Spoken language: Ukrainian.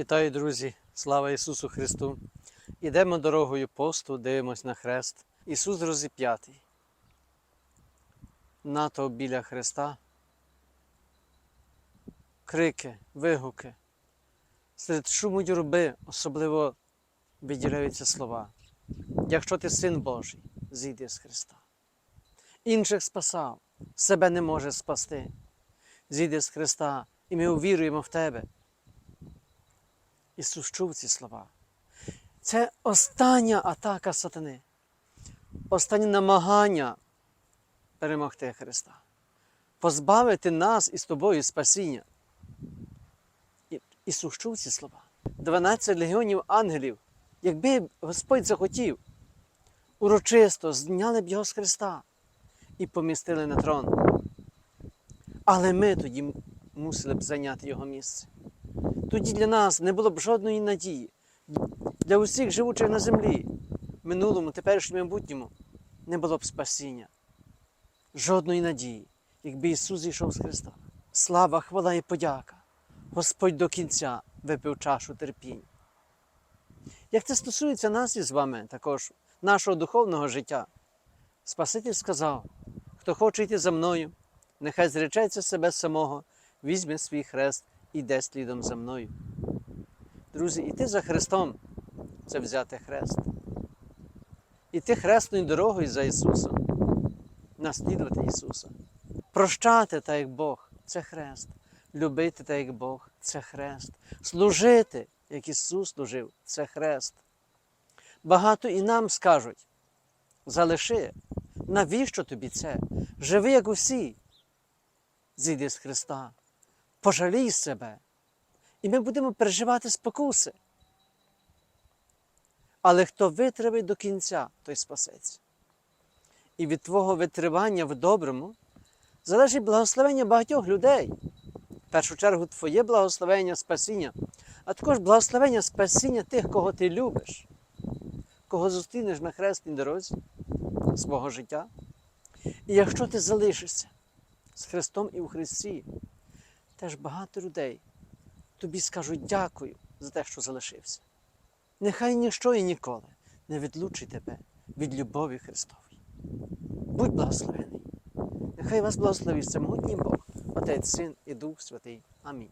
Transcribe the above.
Вітаю, друзі! Слава Ісусу Христу! Ідемо дорогою посту, дивимось на хрест. Ісус розіп'ятий. НАТО біля Христа. Крики, вигуки. Серед шуму юрби особливо виділяються слова. Якщо ти син Божий, зійди з Христа. Інших спасав, себе не може спасти. Зійди з Христа, і ми увіруємо в Тебе. Ісус чув ці слова. Це остання атака сатани, останнє намагання перемогти Христа, позбавити нас із тобою спасіння. Ісус чув ці слова. 12 легіонів ангелів, якби Господь захотів, урочисто зняли б його з Христа і помістили на трон. Але ми тоді мусили б зайняти його місце. Тоді для нас не було б жодної надії. Для усіх живучих на землі, минулому, теперішньому майбутньому, не було б спасіння. Жодної надії, якби Ісус зійшов з Христа. Слава, хвала і подяка. Господь до кінця випив чашу терпінь. Як це стосується нас із вами, також нашого духовного життя, Спаситель сказав: хто хоче йти за мною, нехай зречеться себе самого, візьме свій хрест і йде слідом за мною. Друзі, іти за Христом це взяти хрест. Іти хресною дорогою за Ісусом, наслідувати Ісуса. Прощати так, як Бог це хрест. Любити так, як Бог це хрест. Служити, як Ісус служив, це хрест. Багато і нам скажуть: залиши, навіщо тобі це? Живи, як усі. Зійди з Христа, пожалій себе. І ми будемо переживати спокуси. Але хто витривить до кінця, той спасеться. І від твого витривання в доброму залежить благословення багатьох людей. В першу чергу, твоє благословення спасіння, а також благословення спасіння тих, кого ти любиш, кого зустрінеш на хресній дорозі свого життя. І якщо ти залишишся з Христом і у Христі, теж багато людей тобі скажуть дякую за те, що залишився. Нехай ніщо і ніколи не відлучить тебе від любові Христової. Будь благословений. Нехай вас благословить всемогутній Бог, Отець, Син і Дух Святий. Амінь.